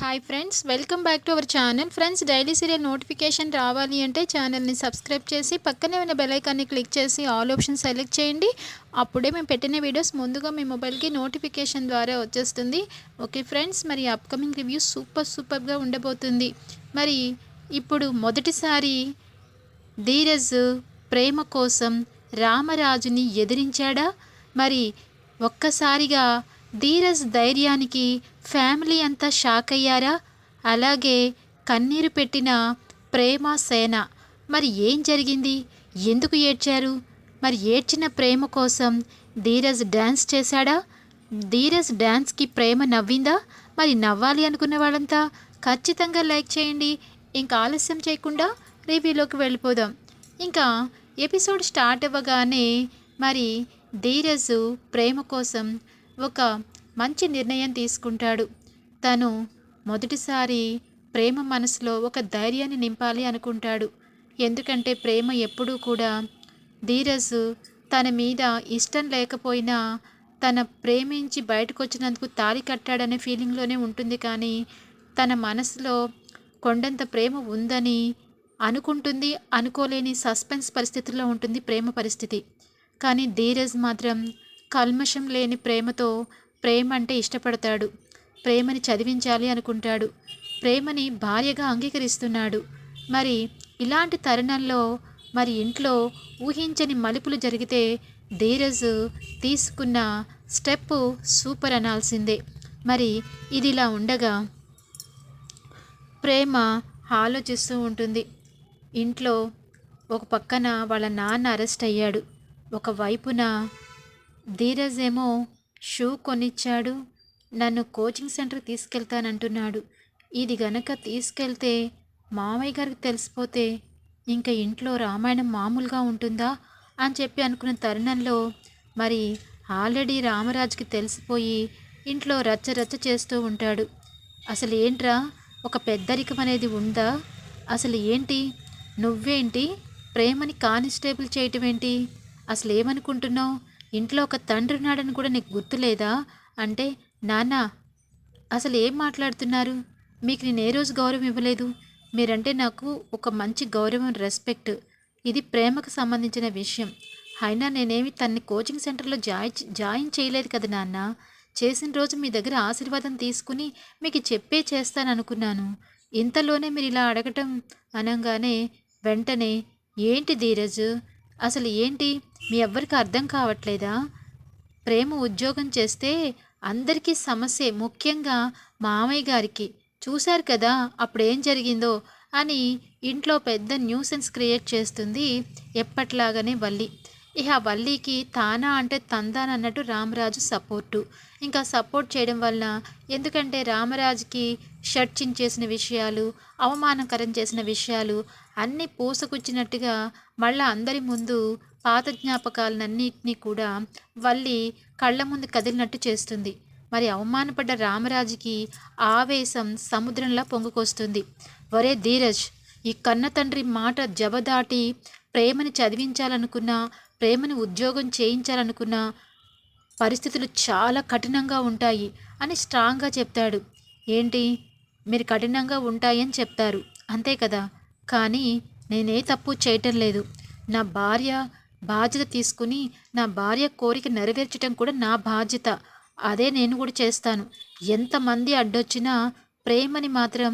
Hi friends welcome back to our channel friends daily serial notification రావాలి అంటే ఛానల్ని subscribe చేసి పక్కనే ఉన్న బెలైకాన్ని క్లిక్ చేసి ఆల్ ఆప్షన్ సెలెక్ట్ చేయండి. అప్పుడే మేము పెట్టిన వీడియోస్ ముందుగా మీ మొబైల్కి నోటిఫికేషన్ ద్వారా వచ్చేస్తుంది. ఓకే ఫ్రెండ్స్ మరి అప్కమింగ్ రివ్యూ సూపర్ సూపర్గా ఉండబోతుంది. మరి ఇప్పుడు మొదటిసారి ధీరజ్ ప్రేమ కోసం రామరాజుని ఎదిరించాడా? మరి ఒక్కసారిగా ధీరజ్ ధైర్యానికి ఫ్యామిలీ అంతా షాక్ అయ్యారా? అలాగే కన్నీరు పెట్టిన ప్రేమ సేన. మరి ఏం జరిగింది? ఎందుకు ఏడ్చారు? మరి ఏడ్చిన ప్రేమ కోసం ధీరజ్ డ్యాన్స్ చేశాడా? ధీరజ్ డ్యాన్స్కి ప్రేమ నవ్విందా? మరి నవ్వాలి అనుకున్న వాళ్ళంతా ఖచ్చితంగా లైక్ చేయండి. ఇంకా ఆలస్యం చేయకుండా రివ్యూలోకి వెళ్ళిపోదాం. ఇంకా ఎపిసోడ్ స్టార్ట్ అవ్వగానే మరి ధీరజ్ ప్రేమ కోసం ఒక మంచి నిర్ణయం తీసుకుంటాడు. తను మొదటిసారి ప్రేమ మనసులో ఒక ధైర్యాన్ని నింపాలి అనుకుంటాడు. ఎందుకంటే ప్రేమ ఎప్పుడూ కూడా ధీరజ్ తన మీద ఇష్టం లేకపోయినా తన ప్రేమించి బయటకు వచ్చినందుకు తాలి కట్టాడనే ఫీలింగ్లోనే ఉంటుంది కానీ తన మనసులో కొండంత ప్రేమ ఉందని అనుకుంటుంది అనుకోలేని సస్పెన్స్ పరిస్థితుల్లో ఉంటుంది ప్రేమ పరిస్థితి. కానీ ధీరజ్ మాత్రం కల్మషం లేని ప్రేమతో ప్రేమ అంటే ఇష్టపడతాడు. ప్రేమని చదివించాలి అనుకుంటాడు. ప్రేమని భార్యగా అంగీకరిస్తున్నాడు. మరి ఇలాంటి తరుణంలో మరి ఇంట్లో ఊహించని మలుపులు జరిగితే ధీరజ్ తీసుకున్న స్టెప్ సూపర్ అనాల్సిందే. మరి ఇది ఇలా ఉండగా ప్రేమ ఆలోచిస్తూ ఉంటుంది. ఇంట్లో ఒక పక్కన వాళ్ళ నాన్న అరెస్ట్ అయ్యాడు. ఒక వైపున ధీరజ్ ఏమో షూ కొనిచ్చాడు. నన్ను కోచింగ్ సెంటర్ తీసుకెళ్తానంటున్నాడు. ఇది గనక తీసుకెళ్తే మామయ్య గారికి తెలిసిపోతే ఇంకా ఇంట్లో రామాయణం మామూలుగా ఉంటుందా అని చెప్పి అనుకున్న తరుణంలో మరి ఆల్రెడీ రామరాజుకి తెలిసిపోయి ఇంట్లో రచ్చ రచ్చ చేస్తూ ఉంటాడు. అసలు ఏంట్రా? ఒక పెద్దరికం అనేది ఉందా? అసలు ఏంటి? నువ్వేంటి? ప్రేమని కానిస్టేబుల్ చేయటం ఏంటి అసలు ఏమనుకుంటున్నావు ఇంట్లో ఒక తండ్రి ఉన్నాడని కూడా నీకు గుర్తులేదా? అంటే నాన్న అసలు ఏం మాట్లాడుతున్నారు? మీకు నేను ఏ రోజు గౌరవం ఇవ్వలేదు? మీరంటే నాకు ఒక మంచి గౌరవం రెస్పెక్ట్. ఇది ప్రేమకు సంబంధించిన విషయం. అయినా నేనేమి తన్ని కోచింగ్ సెంటర్లో జాయి జాయిన్ చేయలేదు కదా నాన్న? చేసిన రోజు మీ దగ్గర ఆశీర్వాదం తీసుకుని మీకు చెప్పే చేస్తాననుకున్నాను. ఇంతలోనే మీరు ఇలా అడగటం అనగానే వెంటనే ఏంటి ధీరజ్? అసలు ఏంటి? మీ ఎవ్వరికి అర్థం కావట్లేదా? ప్రేమ ఉద్యోగం చేస్తే అందరికీ సమస్యే ముఖ్యంగా మామయ్య గారికి. చూశారు కదా అప్పుడు ఏం జరిగిందో అని ఇంట్లో పెద్ద న్యూసెన్స్ క్రియేట్ చేస్తుంది ఎప్పట్లాగానే వల్లి. ఇక వల్లికి తానా అంటే తందాన్ అన్నట్టు రామరాజు సపోర్టు. ఇంకా సపోర్ట్ చేయడం వల్ల ఎందుకంటే రామరాజుకి షర్చింగ్ చేసిన విషయాలు అవమానకరం చేసిన విషయాలు అన్నీ పూసకొచ్చినట్టుగా మళ్ళా అందరి ముందు పాత జ్ఞాపకాలన్నింటినీ కూడా వల్లి కళ్ళ ముందు కదిలినట్టు చేస్తుంది. మరి అవమానపడ్డ రామరాజుకి ఆవేశం సముద్రంలా పొంగుకొస్తుంది. ఒరే ధీరజ్ ఈ కన్న తండ్రి మాట జబదాటి ప్రేమని చదివించాలనుకున్నా ప్రేమని ఉద్యోగం చేయించాలనుకున్నా పరిస్థితులు చాలా కఠినంగా ఉంటాయి అని స్ట్రాంగ్గా చెప్తాడు. ఏంటి? మీరు కఠినంగా ఉంటాయని చెప్తారు. అంతే కదా? కానీ నేనే తప్పు చేయటం లేదు. నా భార్య బాధ్యత తీసుకుని నా భార్య కోరిక నెరవేర్చడం కూడా నా బాధ్యత. అదే నేను కూడా చేస్తాను. ఎంతమంది అడ్డొచ్చినా ప్రేమని మాత్రం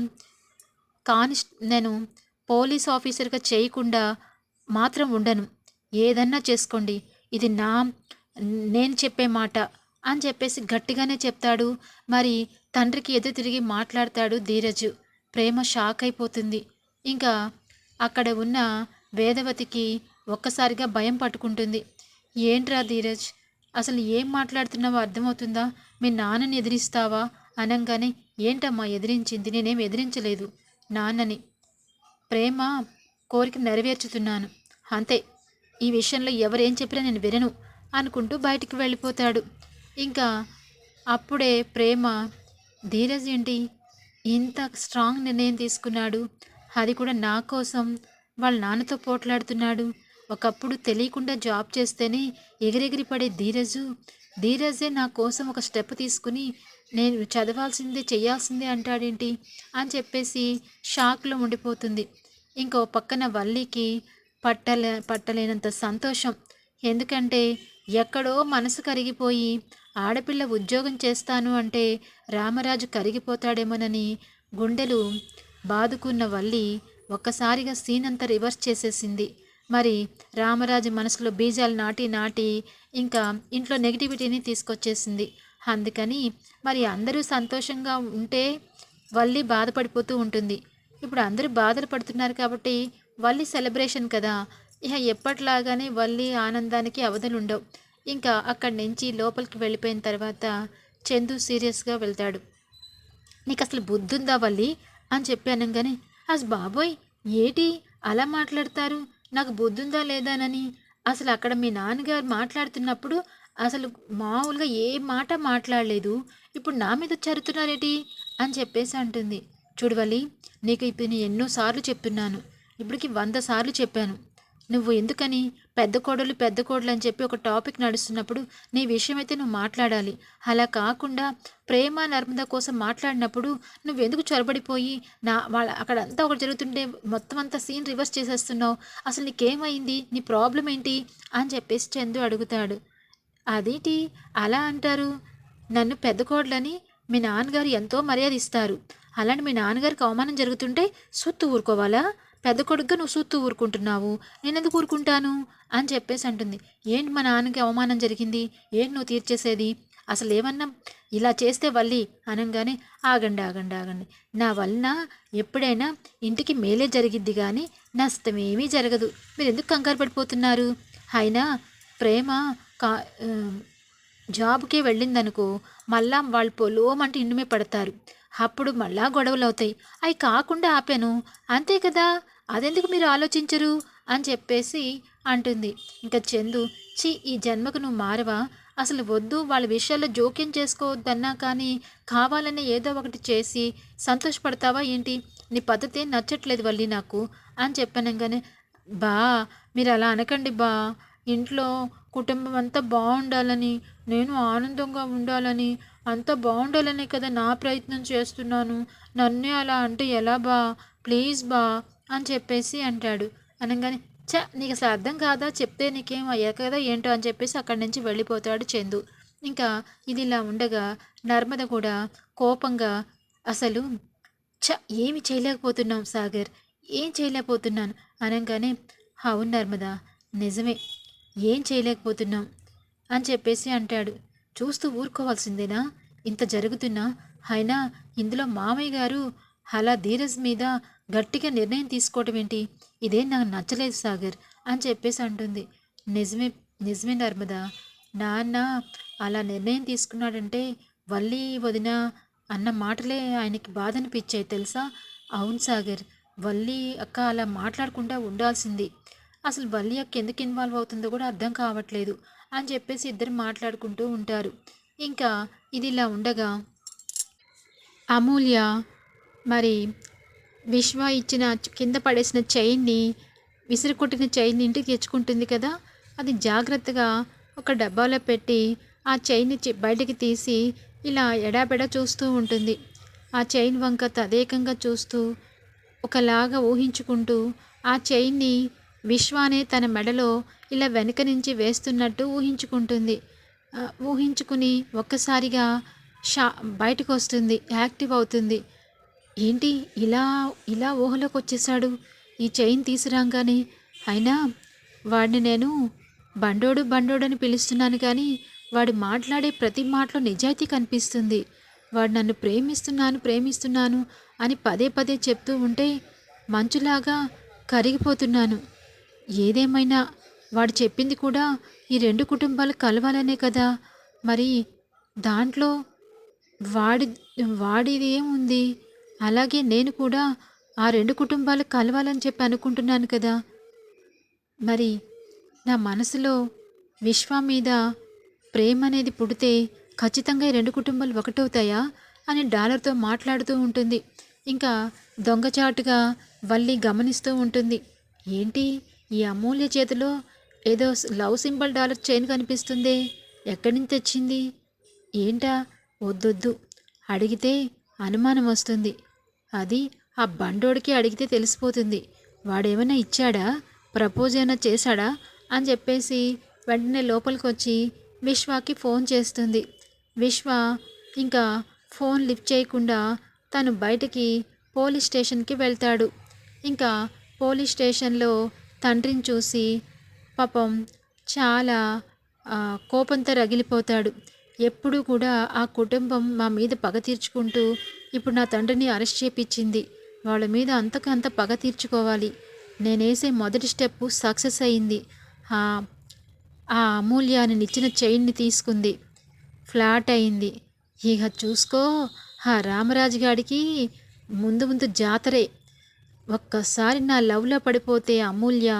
కాని నేను పోలీస్ ఆఫీసర్గా చేయకుండా మాత్రం ఉండను. ఏదన్నా చేసుకోండి. ఇది నా నేను చెప్పే మాట అని చెప్పేసి గట్టిగానే చెప్తాడు. మరి తండ్రికి ఎదురు తిరిగి మాట్లాడతాడు ధీరజు. ప్రేమ షాక్ అయిపోతుంది. ఇంకా అక్కడ ఉన్న వేదవతికి ఒక్కసారిగా భయం పట్టుకుంటుంది. ఏంట్రా ధీరజ్ అసలు ఏం మాట్లాడుతున్నావో అర్థమవుతుందా? మీ నాన్నని ఎదిరిస్తావా? అనగానే ఏంటమ్మా ఎదిరించింది? నేనేం ఎదిరించలేదు. నాన్నని ప్రేమ కోరిక నెరవేర్చుతున్నాను. అంతే ఈ విషయంలో ఎవరేం చెప్పినా నేను వినను అనుకుంటూ బయటికి వెళ్ళిపోతాడు. ఇంకా అప్పుడే ప్రేమ ధీరజ్ ఏంటి? ఇంత స్ట్రాంగ్ నిర్ణయం తీసుకున్నాడు. అది కూడా నా కోసం. వాళ్ళ నాన్నతో పోట్లాడుతున్నాడు. ఒకప్పుడు తెలియకుండా జాబ్ చేస్తేనే ఎగిరెగిరి పడే ధీరజు. ధీరజే నా కోసం ఒక స్టెప్ తీసుకుని నేను చదవాల్సిందే చేయాల్సిందే అంటాడేంటి? అని చెప్పేసి షాక్లో ఉండిపోతుంది. ఇంకో పక్కన వల్లికి పట్టలే పట్టలేనంత సంతోషం. ఎందుకంటే ఎక్కడో మనసు కరిగిపోయి ఆడపిల్ల ఉద్యోగం చేస్తాను అంటే రామరాజు కరిగిపోతాడేమోనని గుండెలు బాదుకున్న వల్లి ఒక్కసారిగా సీన్ అంతా రివర్స్ చేసేసింది. మరి రామరాజు మనసులో బీజాలు నాటి నాటి ఇంకా ఇంట్లో నెగిటివిటీని తీసుకొచ్చేసింది. అందుకని మరి అందరూ సంతోషంగా ఉంటే వల్లి బాధపడిపోతూ ఉంటుంది. ఇప్పుడు అందరూ బాధలు పడుతున్నారు కాబట్టి వల్లి సెలబ్రేషన్ కదా. ఇక ఎప్పట్లాగానే వల్లి ఆనందానికి అవధులు ఉండవు ఇంకా అక్కడి నుంచి లోపలికి వెళ్ళిపోయిన తర్వాత చందు సీరియస్గా వెళ్తాడు. నీకు అసలు బుద్ధుందా వల్లి? అని చెప్పి అనగానే అసలు బాబోయ్ ఏటి? అలా మాట్లాడతారు? నాకు బుద్ధుందా లేదానని అసలు అక్కడ మీ నాన్నగారు మాట్లాడుతున్నప్పుడు అసలు మామూలుగా ఏ మాట మాట్లాడలేదు. ఇప్పుడు నా మీద చరుతున్నారేటి? అని చెప్పేసి అంటుంది. చూడవలి నీకు ఇప్పుడు నేను ఎన్నోసార్లు చెప్తున్నాను. ఇప్పటికి వంద సార్లు చెప్పాను. నువ్వు ఎందుకని? పెద్ద కోడలు పెద్ద కోడలు అని చెప్పి ఒక టాపిక్ నడుస్తున్నప్పుడు నీ విషయమైతే నువ్వు మాట్లాడాలి. అలా కాకుండా ప్రేమ నర్మద కోసం మాట్లాడినప్పుడు నువ్వు ఎందుకు చొరబడిపోయి? నా వాళ్ళ అక్కడంతా ఒకటి జరుగుతుంటే మొత్తం అంతా సీన్ రివర్స్ చేసేస్తున్నావు. అసలు నీకేమైంది? నీ ప్రాబ్లం ఏంటి? అని చెప్పేసి చందు అడుగుతాడు. అదేంటి? అలా అంటారు. నన్ను పెద్ద కోడలని మీ నాన్నగారు ఎంతో మర్యాద ఇస్తారు అలాంటి మీ నాన్నగారికి అవమానం జరుగుతుంటే సొత్తు ఊరుకోవాలా? పెద్ద కొడుకుగా నువ్వు సూత్తు ఊరుకుంటున్నావు. నేనెందుకు ఊరుకుంటాను? అని చెప్పేసి అంటుంది. ఏంటి మా నాన్నకి అవమానం జరిగింది? ఏంటి నువ్వు తీర్చేసేది? అసలు ఏమన్నా ఇలా చేస్తే వల్లి? అనగానే ఆగండి ఆగండి ఆగండి. నా వలన ఎప్పుడైనా ఇంటికి మేలే జరిగిద్ది కానీ నష్టం ఏమీ జరగదు. మీరు ఎందుకు కంగారు పడిపోతున్నారు? అయినా ప్రేమ కా జాబ్కే వెళ్ళిందనుకో మళ్ళా వాళ్ళు పొలోమంటే ఇండుమే పడతారు. అప్పుడు మళ్ళా గొడవలు అవుతాయి అవి కాకుండా ఆపాను. అంతే కదా? అదెందుకు మీరు ఆలోచించరు? అని చెప్పేసి అంటుంది. ఇంకా చందు చి ఈ జన్మకు నువ్వు మారవా? అసలు వద్దు వాళ్ళ విషయాల్లో జోక్యం చేసుకోవద్దన్నా కానీ కావాలని ఏదో ఒకటి చేసి సంతోషపడతావా ఏంటి? నీ పద్ధతి నచ్చట్లేదు వల్లి నాకు. అని చెప్పానంగానే బా మీరు అలా అనకండి బా. ఇంట్లో కుటుంబం అంతా బాగుండాలని నేను ఆనందంగా ఉండాలని అంతా బాగుండాలనే కదా నా ప్రయత్నం చేస్తున్నాను. నన్నే అలా అంటే ఎలా బా? ప్లీజ్ బా. అని చెప్పేసి అంటాడు. అనగానే చ నీకు అసలు అర్థం కాదా? చెప్తే నీకేం అయ్యాక కదా ఏంటో? అని చెప్పేసి అక్కడి నుంచి వెళ్ళిపోతాడు చందు. ఇంకా ఇది ఇలా ఉండగా నర్మద కూడా కోపంగా అసలు చ ఏమి చేయలేకపోతున్నాం సాగర్? ఏం చేయలేకపోతున్నాను? అనగానే అవును నర్మద నిజమే ఏం చేయలేకపోతున్నాం అని చెప్పేసి అంటాడు. చూస్తూ ఊరుకోవాల్సిందేనా? ఇంత జరుగుతున్నా అయినా ఇందులో మామయ్య గారు అలా ధీరజ్ మీద గట్టిగా నిర్ణయం తీసుకోవటం ఏంటి? ఇదేం నాకు నచ్చలేదు సాగర్ అని చెప్పేసి అంటుంది. నిజమే నిజమే నర్మదా. నాన్న అలా నిర్ణయం తీసుకున్నాడంటే వల్లి వదిన అన్న మాటలే ఆయనకి బాధ అనిపించాయి తెలుసా? అవును సాగర్ వల్లి అక్క అలా మాట్లాడకుండా ఉండాల్సింది. అసలు వల్లి అక్క ఎందుకు ఇన్వాల్వ్ అవుతుందో కూడా అర్థం కావట్లేదు అని చెప్పేసి ఇద్దరు మాట్లాడుకుంటూ ఉంటారు. ఇంకా ఇది ఇలా ఉండగా అమూల్య మరి విశ్వ ఇచ్చిన కింద పడేసిన చైన్ని విసిరి కొట్టిన చైన్ని ఇంటికి తెచ్చుకుంటుంది కదా? అది జాగ్రత్తగా ఒక డబ్బాలో పెట్టి ఆ చైన్ని బయటికి తీసి ఇలా ఎడాబెడా చూస్తూ ఉంటుంది. ఆ చైన్ వంక తదేకంగా చూస్తూ ఒకలాగా ఊహించుకుంటూ ఆ చైన్ని విశ్వానే తన మెడలో ఇలా వెనక నుంచి వేస్తున్నట్టు ఊహించుకుంటుంది. ఊహించుకుని ఒక్కసారిగా షా బయటకు వస్తుంది యాక్టివ్ అవుతుంది. ఏంటి ఇలా ఇలా ఊహలోకి వచ్చేసాడు ఈ చైన్ తీసిరాగానే అయినా వాడిని నేను బండోడు బండోడు అని పిలుస్తున్నాను కానీ వాడు మాట్లాడే ప్రతి మాటలో నిజాయితీ కనిపిస్తుంది. వాడు నన్ను ప్రేమిస్తున్నాను ప్రేమిస్తున్నాను అని పదే పదే చెప్తూ ఉంటే మంచులాగా కరిగిపోతున్నాను. ఏదేమైనా వాడు చెప్పింది కూడా ఈ రెండు కుటుంబాలు కలవాలనే కదా. మరి దాంట్లో వాడి వాడిది ఏముంది అలాగే నేను కూడా ఆ రెండు కుటుంబాలు కలవాలని చెప్పి అనుకుంటున్నాను కదా. మరి నా మనసులో విశ్వ మీద ప్రేమ అనేది పుడితే ఖచ్చితంగా ఈ రెండు కుటుంబాలు ఒకటవుతాయా అని డాలర్తో మాట్లాడుతూ ఉంటుంది. ఇంకా దొంగచాటుగా వల్లి గమనిస్తూ ఉంటుంది. ఏంటి ఈ అమూల్య చేతిలో ఏదో లవ్ సింబల్ డాలర్ చైన్ కనిపిస్తుంది? ఎక్కడి నుంచి తెచ్చింది? ఏంటా? వద్దొద్దు. అడిగితే అనుమానం వస్తుంది. అది ఆ బండోడికి అడిగితే తెలిసిపోతుంది. వాడేమైనా ఇచ్చాడా? ప్రపోజ్ ఏమైనా చేశాడా? అని చెప్పేసి వెంటనే లోపలికి వచ్చి విశ్వాకి ఫోన్ చేస్తుంది. విశ్వ ఇంకా ఫోన్ లిఫ్ట్ చేయకుండా తను బయటికి పోలీస్ స్టేషన్కి వెళ్తాడు. ఇంకా పోలీస్ స్టేషన్లో తండ్రిని చూసి పాపం చాలా కోపంతో రగిలిపోతాడు. ఎప్పుడూ కూడా ఆ కుటుంబం మా మీద పగ తీర్చుకుంటూ ఇప్పుడు నా తండ్రిని అరెస్ట్ చేపించింది వాళ్ళ మీద అంతకంత పగ తీర్చుకోవాలి. నేనేసే మొదటి స్టెప్ సక్సెస్ అయింది. ఆ అమూల్యాన్ని ఇచ్చిన చైన్ని తీసుకుంది. ఫ్లాట్ అయింది. ఇక చూసుకో ఆ రామరాజు గాడికి ముందు ముందు జాతరే. ఒక్కసారి నా లవ్లో పడిపోతే అమూల్య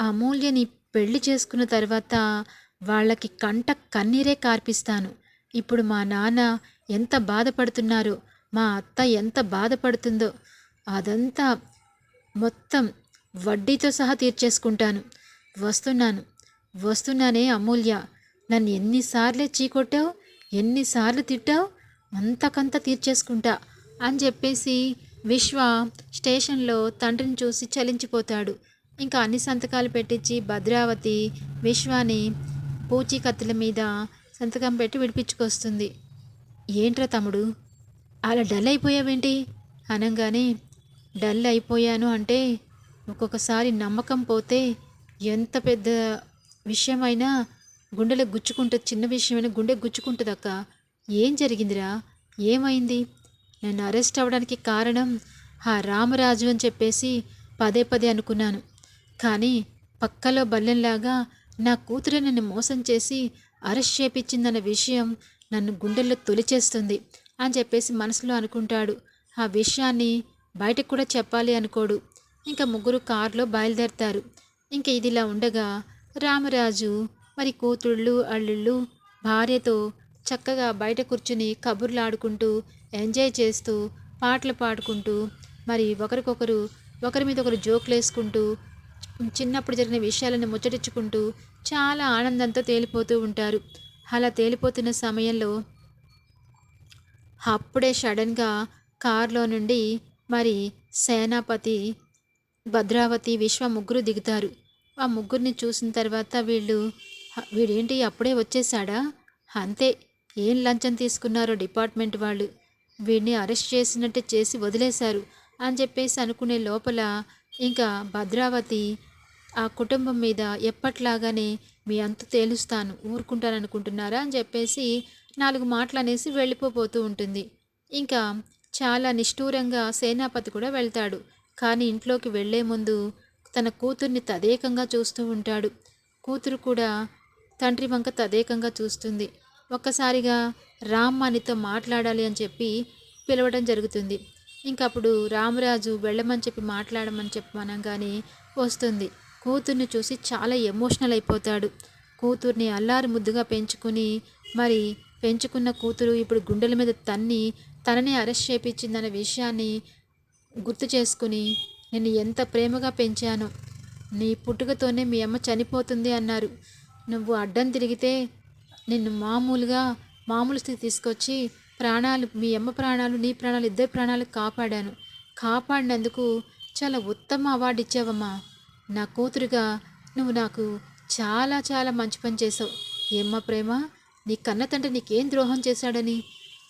అమూల్యని పెళ్ళి చేసుకున్న తర్వాత వాళ్ళకి కంట కన్నీరే కార్పిస్తాను. ఇప్పుడు మా నాన్న ఎంత బాధపడుతున్నారో మా అత్త ఎంత బాధపడుతుందో అదంతా మొత్తం వడ్డీతో సహా తీర్చేసుకుంటాను. వస్తున్నాను. వస్తున్నానే అమూల్య. నన్ను ఎన్నిసార్లు చీకొట్టావు ఎన్నిసార్లు తిట్టావు అంతకంత తీర్చేసుకుంటా అని చెప్పేసి విశ్వ స్టేషన్లో తండ్రిని చూసి చలించిపోతాడు. ఇంకా అన్ని సంతకాలు పెట్టించి భద్రావతి విశ్వాని పూచీకత్తుల మీద సంతకం పెట్టి విడిపించుకొస్తుంది. ఏంట్రా తమ్ముడు అలా డల్ అయిపోయావేంటి? అనగానే డల్ అయిపోయాను అంటే ఒక్కొక్కసారి నమ్మకం పోతే ఎంత పెద్ద విషయమైనా గుండెలో గుచ్చుకుంటుంది చిన్న విషయమైనా గుండె గుచ్చుకుంటుంది అక్క ఏం జరిగిందిరా? ఏమైంది? నన్ను అరెస్ట్ అవ్వడానికి కారణం ఆ రామరాజు అని చెప్పేసి పదే పదే అనుకున్నాను. కానీ పక్కలో బల్లెంలాగా నా కూతురు నన్ను మోసం చేసి అరెస్ట్ చేపించిందన్న విషయం నన్ను గుండెల్లో తొలిచేస్తుంది అని చెప్పేసి మనసులో అనుకుంటాడు. ఆ విషయాన్ని బయటకు కూడా చెప్పాలి అనుకోడు. ఇంకా ముగ్గురు కారులో బయలుదేరతారు. ఇంకా ఇదిలా ఉండగా రామరాజు మరి కూతుళ్ళు అల్లుళ్ళు భార్యతో చక్కగా బయట కూర్చుని కబుర్లు ఆడుకుంటూ ఎంజాయ్ చేస్తూ పాటలు పాడుకుంటూ మరి ఒకరికొకరు ఒకరి మీద ఒకరు జోకులు వేసుకుంటూ చిన్నప్పుడు జరిగిన విషయాలను ముచ్చటించుకుంటూ చాలా ఆనందంతో తేలిపోతూ ఉంటారు. అలా తేలిపోతున్న సమయంలో అప్పుడే సడన్గా కారులో నుండి మరి సేనాపతి భద్రావతి విశ్వ ముగ్గురు దిగుతారు. ఆ ముగ్గురిని చూసిన తర్వాత వీళ్ళు వీడేంటి అప్పుడే వచ్చేసాడా అంతే ఏం లంచం తీసుకున్నారో డిపార్ట్మెంట్ వాళ్ళు. వీడిని అరెస్ట్ చేసినట్టు చేసి వదిలేశారు అని చెప్పేసి అనుకునే లోపల ఇంకా భద్రావతి ఆ కుటుంబం మీద ఎప్పట్లాగానే మీ అంత తేలుస్తాను ఊరుకుంటాను అనుకుంటున్నారా అని చెప్పేసి నాలుగు మాటలు అనేసి వెళ్ళిపోతూ ఉంటుంది. ఇంకా చాలా నిష్ఠూరంగా సేనాపతి కూడా వెళ్తాడు. కానీ ఇంట్లోకి వెళ్ళే ముందు తన కూతుర్ని తదేకంగా చూస్తూ ఉంటాడు. కూతురు కూడా తండ్రి వంక తదేకంగా చూస్తుంది. ఒక్కసారిగా రామ్ నీతో మాట్లాడాలి అని చెప్పి పిలవడం జరుగుతుంది. ఇంకప్పుడు రామరాజు వెళ్ళమని చెప్పి మాట్లాడమని చెప్పమనగానే వస్తుంది. కూతుర్ని చూసి చాలా ఎమోషనల్ అయిపోతాడు. కూతుర్ని అల్లారు ముద్దుగా పెంచుకుని మరి పెంచుకున్న కూతురు ఇప్పుడు గుండెల మీద తన్ని తననే అరెస్ట్ చేపించిందన్న విషయాన్ని గుర్తు చేసుకుని నేను ఎంత ప్రేమగా పెంచానో నీ పుట్టుకతోనే మీ అమ్మ చనిపోతుంది అన్నారు. నువ్వు అడ్డం తిరిగితే నిన్ను మామూలుగా మామూలు స్థితి తీసుకొచ్చి ప్రాణాలు మీ అమ్మ ప్రాణాలు నీ ప్రాణాలు ఇద్దరి ప్రాణాలు కాపాడాను. కాపాడినందుకు చాలా ఉత్తమ అవార్డు ఇచ్చావమ్మా. నా కూతురుగా నువ్వు నాకు చాలా చాలా మంచి పని చేసావు ఏమ్మా ప్రేమ? నీ కన్నతంటే నీకేం ద్రోహం చేశాడని?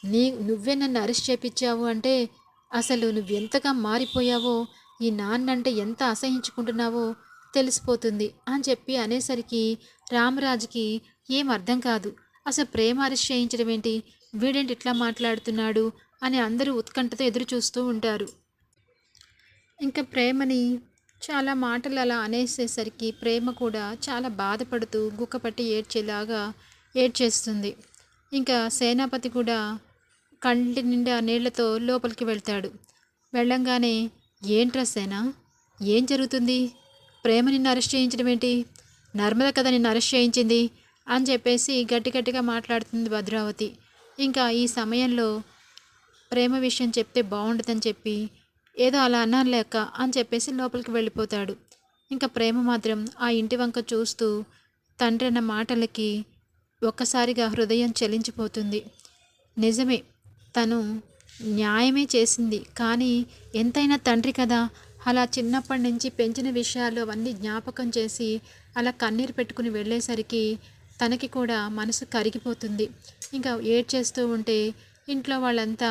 నీ నువ్వే నన్ను అరెస్ట్ చేపించావు అంటే అసలు నువ్వెంతగా మారిపోయావో ఈ నాన్నంటే ఎంత అసహించుకుంటున్నావో తెలిసిపోతుంది అని చెప్పి అనేసరికి రామరాజుకి ఏం అర్థం కాదు. అసలు ప్రేమ అరెస్ట్ చేయించడం ఏంటి వీడేంటి ఇట్లా మాట్లాడుతున్నాడు అని అందరూ ఉత్కంఠతో ఎదురు చూస్తూ ఉంటారు. ఇంకా ప్రేమని చాలా మాటలు అలా అనేసేసరికి ప్రేమ కూడా చాలా బాధపడుతూ గుక్కపట్టి ఏడ్చేలాగా ఏడ్చేస్తుంది. ఇంకా సేనాపతి కూడా కంటి నిండా నీళ్ళతో లోపలికి వెళ్తాడు. వెళ్ళంగానే ఏంట్రా సేనా? ఏం జరుగుతుంది? ప్రేమ నిన్ను అరెస్ట్ చేయించడం ఏంటి? నర్మద కదా నిన్ను అరెస్ట్ చేయించింది? అని చెప్పేసి గట్టి గట్టిగా మాట్లాడుతుంది భద్రావతి. ఇంకా ఈ సమయంలో ప్రేమ విషయం చెప్తే బాగుండదని చెప్పి ఏదో అలా అన్నాను లేక అని చెప్పేసి లోపలికి వెళ్ళిపోతాడు. ఇంకా ప్రేమ మాత్రం ఆ ఇంటి వంక చూస్తూ తండ్రి అన్న మాటలకి ఒక్కసారిగా హృదయం చెలించిపోతుంది. నిజమే తను న్యాయమే చేసింది కానీ ఎంతైనా తండ్రి కదా. అలా చిన్నప్పటి నుంచి పెంచిన విషయాలు అవన్నీ జ్ఞాపకం చేసి అలా కన్నీరు పెట్టుకుని వెళ్ళేసరికి తనకి కూడా మనసు కరిగిపోతుంది. ఇంకా ఏడ్చేస్తూ ఉంటే ఇంట్లో వాళ్ళంతా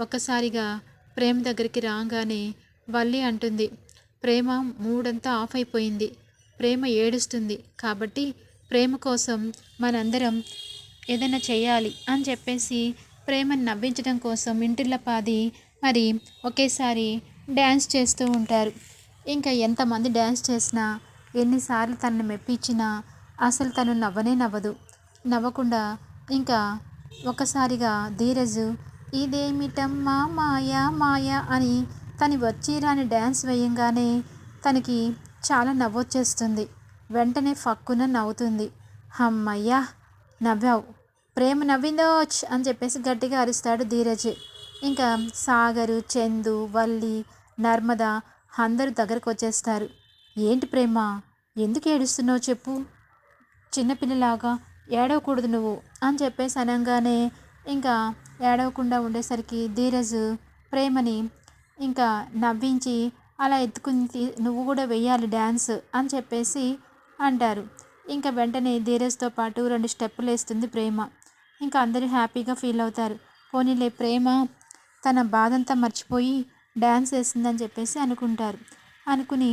ఒక్కసారిగా ప్రేమ దగ్గరికి రాగానే వల్లి అంటుంది ప్రేమ మూడంతా ఆఫ్ అయిపోయింది. ప్రేమ ఏడుస్తుంది. కాబట్టి ప్రేమ కోసం మనందరం ఏదైనా చేయాలి అని చెప్పేసి ప్రేమను నవ్వించడం కోసం ఇంటిల్లపాది మరి ఒకేసారి డ్యాన్స్ చేస్తూ ఉంటారు. ఇంకా ఎంతమంది డ్యాన్స్ చేసినా ఎన్నిసార్లు తనని మెప్పించినా అసలు తను నవ్వనే నవ్వదు. నవ్వకుండా ఇంకా ఒకసారిగా ధీరజు ఇదేమిటమ్మా మాయా మాయా అని తను వచ్చి రాని డ్యాన్స్ వేయంగానే తనకి చాలా నవ్వొచ్చేస్తుంది. వెంటనే ఫక్కున నవ్వుతుంది. అమ్మయ్యా నవ్వావు. ప్రేమ నవ్విందోచ్ అని చెప్పేసి గట్టిగా అరుస్తాడు ధీరజ్. ఇంకా సాగరు చందు వల్లి నర్మద అందరూ దగ్గరకు వచ్చేస్తారు ఏంటి ప్రేమ? ఎందుకు ఏడుస్తున్నావు చెప్పు. చిన్నపిల్లలాగా ఏడవకూడదు నువ్వు అని చెప్పేసి అనగానే ఇంకా ఏడవకుండా ఉండేసరికి ధీరజ్ ప్రేమని ఇంకా నవ్వించి అలా ఎత్తుకుని నువ్వు కూడా వెయ్యాలి డ్యాన్స్ అని చెప్పేసి అంటారు. ఇంకా వెంటనే ధీరజ్తో పాటు రెండు స్టెప్పులు వేస్తుంది ప్రేమ. ఇంకా అందరూ హ్యాపీగా ఫీల్ అవుతారు. పోనీలే ప్రేమ తన బాధంతా మర్చిపోయి డ్యాన్స్ వేసిందని చెప్పేసి అనుకుంటారు. అనుకుని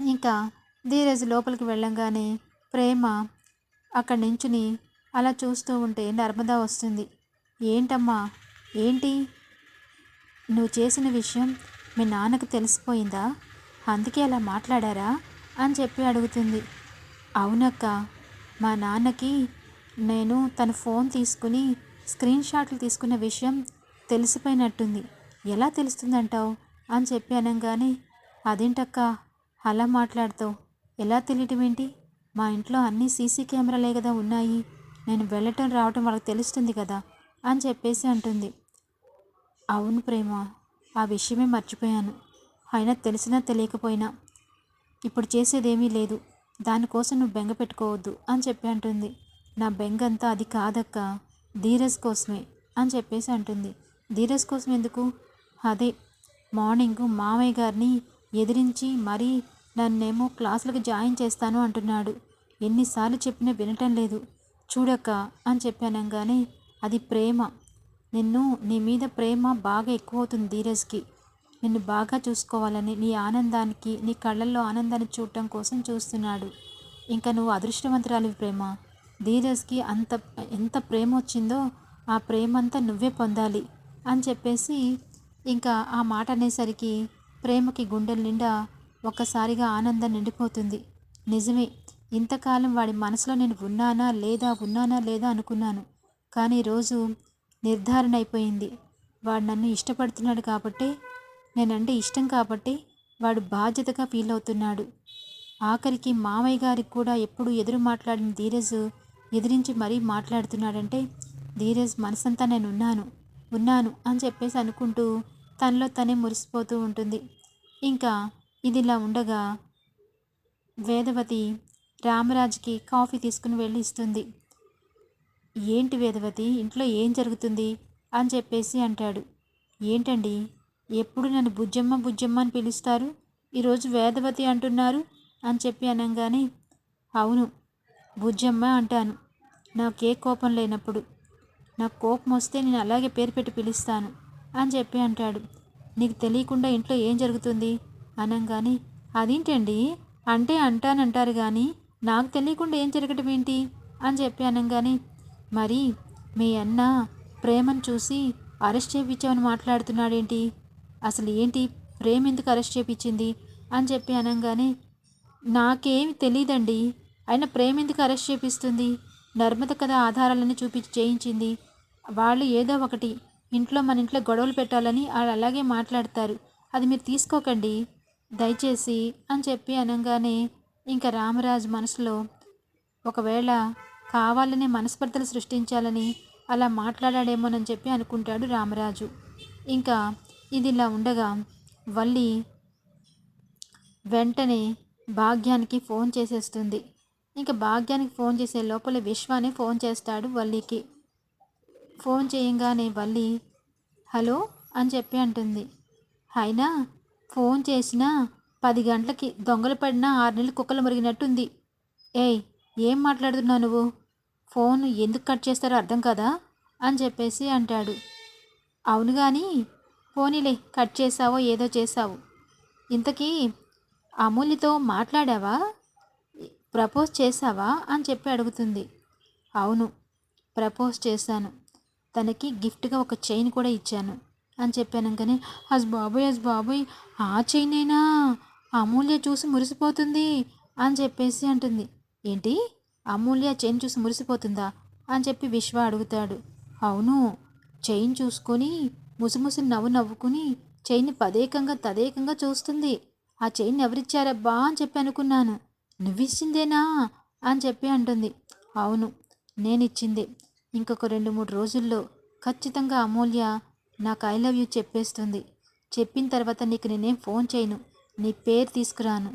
ఇంకా ధీరజ్ లోపలికి వెళ్ళంగానే ప్రేమ అక్కడి నుంచుని అలా చూస్తూ ఉంటే నర్మదా వస్తుంది. ఏంటమ్మా? ఏంటి? నువ్వు చేసిన విషయం మీ నాన్నకు తెలిసిపోయిందా? అందుకే అలా మాట్లాడారా? అని చెప్పి అడుగుతుంది. అవునక్క. మా నాన్నకి నేను తన ఫోన్ తీసుకుని స్క్రీన్ షాట్లు తీసుకున్న విషయం తెలిసిపోయినట్టుంది. ఎలా తెలుస్తుందంటావు? అని చెప్పి అనగానే అదేంటక్క? అలా మాట్లాడతావు. ఎలా తెలియటం ఏంటి మా ఇంట్లో అన్ని సీసీ కెమెరాలే కదా ఉన్నాయి. నేను వెళ్ళటం రావటం వాళ్ళకి తెలుస్తుంది కదా అని చెప్పేసి అంటుంది. అవును ప్రేమ ఆ విషయమే మర్చిపోయాను. అయినా తెలిసినా తెలియకపోయినా ఇప్పుడు చేసేదేమీ లేదు. దానికోసం నువ్వు బెంగ పెట్టుకోవద్దు అని చెప్పి అంటుంది. నా బెంగంతా అది కాదక్క ధీరజ్ కోసమే అని చెప్పేసి అంటుంది. ధీరజ్ కోసం ఎందుకు? అదే మార్నింగ్ మామయ్య గారిని ఎదిరించి మరీ నన్నేమో క్లాసులకు జాయిన్ చేస్తాను అంటున్నాడు. ఎన్నిసార్లు చెప్పినా వినటం లేదు. చూడక్క అని చెప్పానంగానే అది ప్రేమ. నిన్ను నీ మీద ప్రేమ బాగా ఎక్కువ అవుతుంది ధీరజ్కి. నిన్ను బాగా చూసుకోవాలని నీ ఆనందానికి నీ కళ్ళల్లో ఆనందాన్ని చూడటం కోసం చూస్తున్నాడు. ఇంకా నువ్వు అదృష్టవంతురాలివి ప్రేమ. ధీరజ్కి అంత ఎంత ప్రేమ వచ్చిందో ఆ ప్రేమ అంతా నువ్వే పొందాలి అని చెప్పేసి ఇంకా ఆ మాట అనేసరికి ప్రేమకి గుండెల నిండా ఒక్కసారిగా ఆనందం నిండిపోతుంది. నిజమే ఇంతకాలం వాడి మనసులో నేను ఉన్నానా లేదా ఉన్నానా లేదా అనుకున్నాను. కానీ ఈరోజు నిర్ధారణ అయిపోయింది. వాడు నన్ను ఇష్టపడుతున్నాడు కాబట్టి నేనంటే ఇష్టం కాబట్టి వాడు బాధ్యతగా ఫీల్ అవుతున్నాడు. ఆఖరికి మామయ్య గారికి కూడా ఎప్పుడు ఎదురు మాట్లాడిన ధీరజ్ ఎదిరించి మరీ మాట్లాడుతున్నాడంటే ధీరజ్ మనసంతా నేను ఉన్నాను ఉన్నాను అని చెప్పేసి అనుకుంటూ తనలో తనే మురిసిపోతూ ఉంటుంది. ఇంకా ఇదిలా ఉండగా వేదవతి రామరాజుకి కాఫీ తీసుకుని వెళ్ళి ఇస్తుంది. ఏంటి వేదవతి ఇంట్లో ఏం జరుగుతుంది? అని చెప్పేసి అంటాడు. ఏంటండి? ఎప్పుడు నన్ను బుజ్జమ్మ బుజ్జమ్మ అని పిలుస్తారు? ఈరోజు వేదవతి అంటున్నారు అని చెప్పి అనగానే అవును బుజ్జమ్మ అంటాను. నాకే కోపం లేనప్పుడు. నాకు కోపం వస్తే నేను అలాగే పేరు పెట్టి పిలుస్తాను అని చెప్పి అంటాడు. నీకు తెలియకుండా ఇంట్లో ఏం జరుగుతుంది? అనంగానే అదేంటండి? అంటే అంటానంటారు కానీ నాకు తెలియకుండా ఏం జరగటం ఏంటి? అని చెప్పి అనంగానే మరి మీ అన్న ప్రేమను చూసి అరెస్ట్ చేయించామని మాట్లాడుతున్నాడేంటి? అసలు ఏంటి? ప్రేమ ఎందుకు అరెస్ట్ చేయించింది అని చెప్పి అనంగానే నాకేమి తెలియదండి అయినా ప్రేమ ఎందుకు అరెస్ట్ చేపిస్తుంది? నర్మద కథ ఆధారాలన్నీ చూపించి చేయించింది. వాళ్ళు ఏదో ఒకటి ఇంట్లో మన ఇంట్లో గొడవలు పెట్టాలని వాళ్ళు అలాగే మాట్లాడతారు. అది మీరు తీసుకోకండి. దయచేసి అని చెప్పి అనగానే ఇంకా రామరాజు మనసులో ఒకవేళ కావాలనే మనస్పర్ధలు సృష్టించాలని అలా మాట్లాడాడేమోనని చెప్పి అనుకుంటాడు రామరాజు. ఇంకా ఇది ఇలా ఉండగా వల్లి వెంటనే భాగ్యానికి ఫోన్ చేసేస్తుంది. ఇంకా భాగ్యానికి ఫోన్ చేసే లోపల విశ్వాన్ని ఫోన్ చేస్తాడు వల్లికి. ఫోన్ చేయంగానే వల్లి హలో అని చెప్పి అంటుంది. అయినా ఫోన్ చేసినా పది గంటలకి దొంగలు పడినా ఆరు నెలలు కుక్కలు మురిగినట్టుంది. ఏయ్ ఏం మాట్లాడుతున్నావు నువ్వు? ఫోన్ ఎందుకు కట్ చేస్తారో అర్థం కదా? అని చెప్పేసి అంటాడు. అవును కానీ పోనీలే కట్ చేసావో ఏదో చేసావు. ఇంతకీ అమూల్యతో మాట్లాడావా? ప్రపోజ్ చేసావా? అని చెప్పి అడుగుతుంది. అవును ప్రపోజ్ చేశాను. తనకి గిఫ్ట్గా ఒక చైన్ కూడా ఇచ్చాను. అని చెప్పాను హజ్ బాబోయ్ హజ్ బాబోయ్ ఆ చైనైనా అమూల్య చూసి మురిసిపోతుంది అని చెప్పేసి అంటుంది. ఏంటి? అమూల్య చైన్ చూసి మురిసిపోతుందా? అని చెప్పి విశ్వ అడుగుతాడు. అవును చైన్ చూసుకొని ముసిముసి నవ్వు నవ్వుకుని చైన్ని పదేకంగా తదేకంగా చూస్తుంది. ఆ చైన్ ఎవరిచ్చారబ్బా? అని చెప్పి అనుకున్నాను. నువ్విచ్చిందేనా? అని చెప్పి అంటుంది. అవును నేనిచ్చింది. ఇంకొక రెండు మూడు రోజుల్లో ఖచ్చితంగా అమూల్య నాకు ఐ లవ్ యూ చెప్పేస్తుంది. చెప్పిన తర్వాత నీకు నేనేం ఫోన్ చేయను. నీ పేరు తీసుకురాను.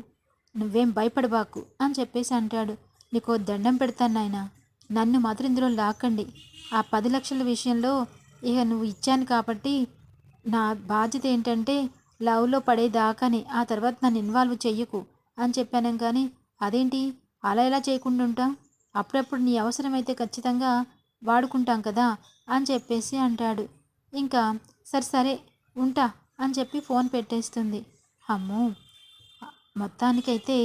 నువ్వేం భయపడబాకు అని చెప్పేసి అంటాడు. నీకు దండం పెడతాను నాయన. నన్ను మాత్రం ఇందులో లాక్కండి. ఆ పది లక్షల విషయంలో ఇక నువ్వు ఇచ్చాను కాబట్టి నా బాధ్యత ఏంటంటే లవ్లో పడేదాకాని ఆ తర్వాత నన్ను ఇన్వాల్వ్ చెయ్యకు అని చెప్పాను కానీ అదేంటి? అలా ఎలా చేయకుండా ఉంటాం? అప్పుడప్పుడు నీ అవసరమైతే ఖచ్చితంగా వాడుకుంటాం కదా అని చెప్పేసి అంటాడు. ఇంకా సరే సరే ఉంటా అని చెప్పి ఫోన్ పెట్టేస్తుంది అమ్మో మొత్తానికైతే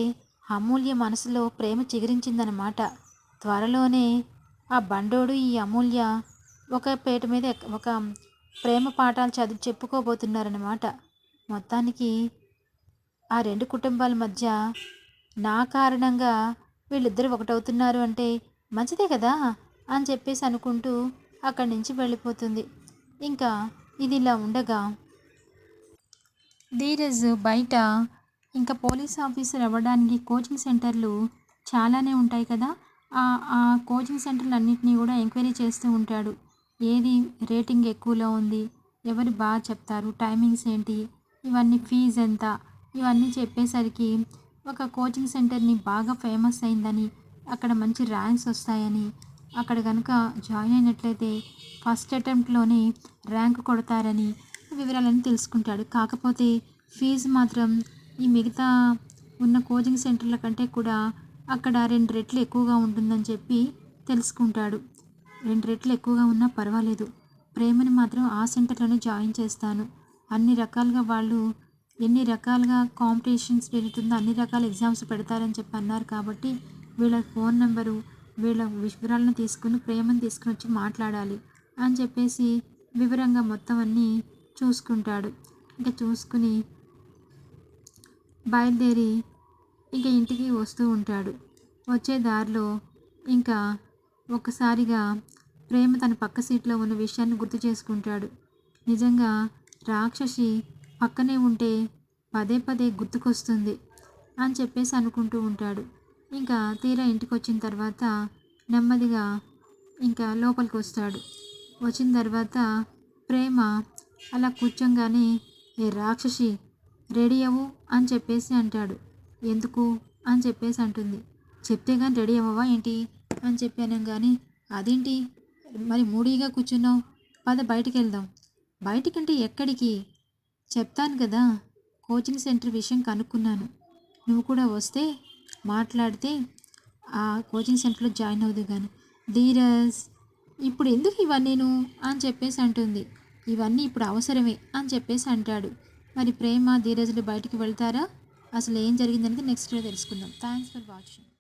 అమూల్య మనసులో ప్రేమ చిగురించిందనమాట త్వరలోనే ఆ బండోడు ఈ అమూల్య ఒక పేట మీద ఒక ప్రేమ పాఠాలు చదివి చెప్పుకోబోతున్నారనమాట మొత్తానికి ఆ రెండు కుటుంబాల మధ్య నా కారణంగా వీళ్ళిద్దరు ఒకటవుతున్నారు అంటే మంచిదే కదా అని చెప్పేసి అనుకుంటూ అక్కడి నుంచి వెళ్ళిపోతుంది. ఇంకా ఇది ఇలా ఉండగా ధీరజ్ బయట ఇంకా పోలీస్ ఆఫీసర్ అవ్వడానికి కోచింగ్ సెంటర్లు చాలానే ఉంటాయి కదా. ఆ కోచింగ్ సెంటర్లు అన్నింటినీ కూడా ఎంక్వైరీ చేస్తూ ఉంటాడు. ఏది రేటింగ్ ఎక్కువలో ఉంది ఎవరు బాగా చెప్తారు టైమింగ్స్ ఏంటి ఇవన్నీ ఫీజు ఎంత ఇవన్నీ చెప్పేసరికి ఒక కోచింగ్ సెంటర్ని బాగా ఫేమస్ అయిందని అక్కడ మంచి ర్యాంక్స్ వస్తాయని అక్కడ కనుక జాయిన్ అయినట్లయితే ఫస్ట్ అటెంప్ట్లోనే ర్యాంక్ కొడతారని వివరాలని తెలుసుకుంటాడు. కాకపోతే ఫీజు మాత్రం ఈ మిగతా ఉన్న కోచింగ్ సెంటర్ల కంటే కూడా అక్కడ రెండు రెట్లు ఎక్కువగా ఉంటుందని చెప్పి తెలుసుకుంటాడు. రెండు రెట్లు ఎక్కువగా ఉన్నా పర్వాలేదు. ప్రేమని మాత్రం ఆ సెంటర్లోనే జాయిన్ చేస్తాను. అన్ని రకాలుగా వాళ్ళు ఎన్ని రకాలుగా కాంపిటీషన్స్ జరుగుతుందో అన్ని రకాల ఎగ్జామ్స్ పెడతారని చెప్పి అన్నారు కాబట్టి వీళ్ళ ఫోన్ నెంబరు వీళ్ళ వివరాలను తీసుకుని ప్రేమను తీసుకుని వచ్చి మాట్లాడాలి అని చెప్పేసి వివరంగా మొత్తం అన్నీ చూసుకుంటాడు. ఇంకా చూసుకుని బయలుదేరి ఇంకా ఇంటికి వస్తూ ఉంటాడు. వచ్చే దారిలో ఇంకా ఒక్కసారిగా ప్రేమ తన పక్క సీట్లో ఉన్న విషయాన్ని గుర్తు చేసుకుంటాడు. నిజంగా రాక్షసి పక్కనే ఉంటే పదే పదే గుర్తుకొస్తుంది అని చెప్పేసి అనుకుంటూ ఉంటాడు. ఇంకా తీరా ఇంటికి వచ్చిన తర్వాత నెమ్మదిగా ఇంకా లోపలికి వస్తాడు వచ్చిన తర్వాత ప్రేమ అలా కూర్చోగానే ఏ రాక్షసి రెడీ అవ్వు అని చెప్పేసి అంటాడు. ఎందుకు? అని చెప్పేసి అంటుంది. చెప్తే కానీ రెడీ అవ్వవా ఏంటి? అని చెప్పాను కానీ అదేంటి? మరి మూడీగా కూర్చున్నావు. పద బయటికి వెళ్దాం బయటికంటే ఎక్కడికి? చెప్తాను కదా కోచింగ్ సెంటర్ విషయం కనుక్కున్నాను. నువ్వు కూడా వస్తే మాట్లాడితే ఆ కోచింగ్ సెంటర్లో జాయిన్ అవుదు కానీ ధీరజ్ ఇప్పుడు ఎందుకు ఇవన్నీను అని చెప్పేసి అంటుంది. ఇవన్నీ ఇప్పుడు అవసరమే అని చెప్పేసి అంటాడు. మరి ప్రేమ ధీరజ్లు బయటికి వెళ్తారా? అసలు ఏం జరిగిందనేది నెక్స్ట్ తెలుసుకుందాం. Thanks for watching